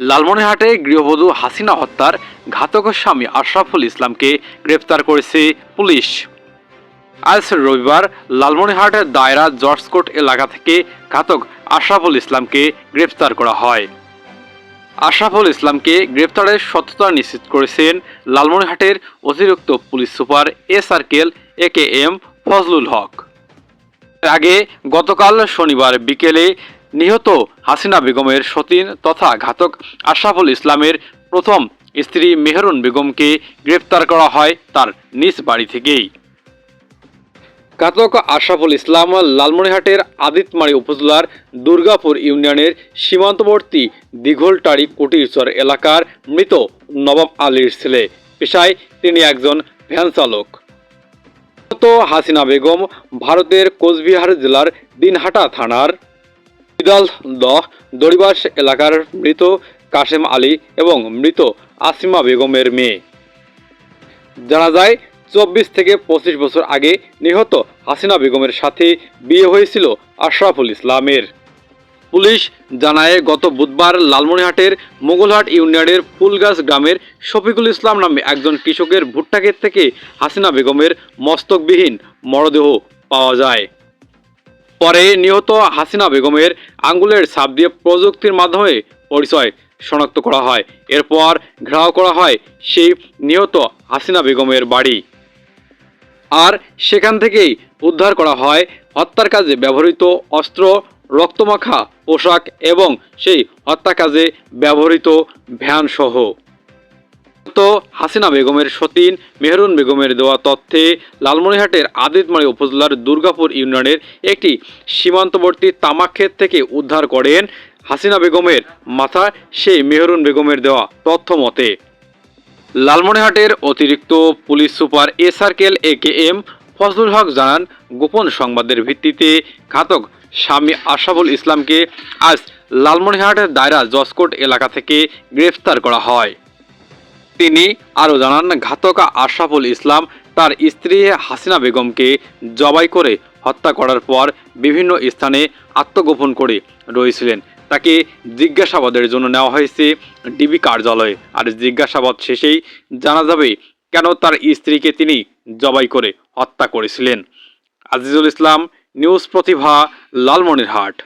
লালমনিরহাটে গৃহবধূ হাসিনা হত্যার ঘাতক স্বামী আশরাফুল ইসলামকে গ্রেফতার করেছে পুলিশ। আজ রবিবার লালমনিরহাটের দায়রা জর্জকোট এলাকা থেকে ঘাতক আশরাফুল ইসলামকে গ্রেফতার করা হয়। আশরাফুল ইসলামকে গ্রেফতারের সত্যতা নিশ্চিত করেছেন লালমনিরহাটের অতিরিক্ত police super A circle, A K M Fazlul Haq. আগে গতকাল শনিবার বিকেলে নিহত হাসিনা বেগমের সতীন তথা ঘাতক আশরাফুল ইসলামের প্রথম স্ত্রী মেহরুন বেগমকে গ্রেপ্তার করা হয় তার নিজ বাড়ি থেকেই। ঘাতক আশরাফুল ইসলাম লালমনিরহাটের আদিতমারি উপজেলার দুর্গাপুর ইউনিয়নের সীমান্তবর্তী দীঘলটারি কুটিরচর এলাকার মৃত নবাব আলীর ছেলে। পেশায় তিনি একজন ভ্যান চালক। হাসিনা বেগম ভারতের কোচবিহার জেলার দিনহাটা থানার ইদাল দহ দড়িবাস এলাকার মৃত কাশেম আলী এবং মৃত আসিমা বেগমের মেয়ে। জানা যায়, চব্বিশ থেকে পঁচিশ বছর আগে নিহত হাসিনা বেগমের সাথে বিয়ে হয়েছিল আশরাফুল ইসলামের। পুলিশ জানায়, গত বুধবার লালমনিরহাটের মোগলহাট ইউনিয়নের ফুলগাছ গ্রামের শফিকুল ইসলাম নামে একজন কৃষকের ভুট্টাক্ষেত থেকে হাসিনা বেগমের মস্তকবিহীন মরদেহ পাওয়া যায়। পরে নিহত হাসিনা বেগমের আঙ্গুলের ছাপ দিয়ে প্রযুক্তির মাধ্যমে পরিচয় শনাক্ত করা হয়। এরপর ঘেরাও করা হয় সেই নিহত হাসিনা বেগমের বাড়ি। আর সেখান থেকেই উদ্ধার করা হয় হত্যার কাজে ব্যবহৃত অস্ত্র, রক্তমাখা, পোশাক এবং সেই হত্যা কাজে ব্যবহৃত ভ্যান সহ তো হাসিনা বেগমের সতীন, মেহরুন বেগমের দেওয়া তথ্যে লালমনিরহাটের আদিতমারি উপজেলার দুর্গাপুর ইউনিয়নের একটি সীমান্তবর্তী তামাকক্ষেত থেকে উদ্ধার করেন হাসিনা বেগমের মাথা সেই মেহরুন বেগমের দেওয়া তথ্য মতে। লালমনিরহাটের অতিরিক্ত police super A circle A K M Fazlul Haq জানান, গোপন সংবাদের ভিত্তিতে ঘাতক স্বামী আশরাফুল ইসলামকে আজ লালমনিরহাটের দায়রা জসকোট এলাকা থেকে গ্রেফতার করা হয়। তিনি আরও জানান, ঘাতকা আশরাফুল ইসলাম তার স্ত্রী হাসিনা বেগমকে জবাই করে হত্যা করার পর বিভিন্ন স্থানে আত্মগোপন করে রয়েছিলেন। তাকে জিজ্ঞাসাবাদের জন্য নেওয়া হয়েছে ডিবি কার্যালয়ে। আর জিজ্ঞাসাবাদ শেষেই জানা যাবে কেন তার স্ত্রীকে তিনি জবাই করে হত্যা করেছিলেন। আজিজুল ইসলাম, নিউজ প্রতিভা, লালমনিরহাট।